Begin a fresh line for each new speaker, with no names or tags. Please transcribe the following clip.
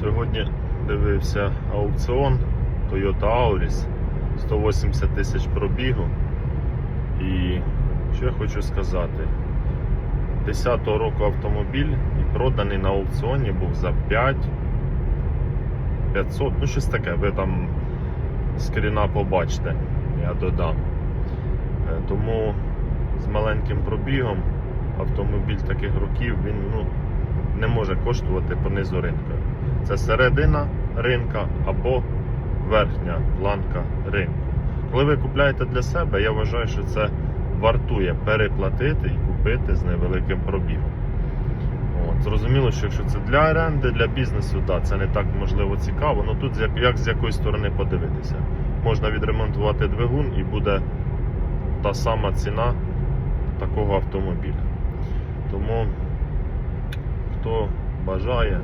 Сьогодні дивився аукціон Toyota Auris 180 тисяч пробігу. І що я хочу сказати? 10-го року автомобіль і проданий на аукціоні був за 5 500, ну щось таке, ви там скріна побачите, я додам. Е, Тому з маленьким пробігом автомобіль таких років він ну, не може коштувати понизу ринку. Це середина ринка або верхня планка ринку. Коли ви купляєте для себе, я вважаю, що це вартує переплатити і купити з невеликим пробігом. От. Зрозуміло, що якщо це для оренди, для бізнесу, да, це не так можливо цікаво. Ну тут як з якої сторони подивитися. Можна відремонтувати двигун і буде та сама ціна такого автомобіля. Тому хто бажає,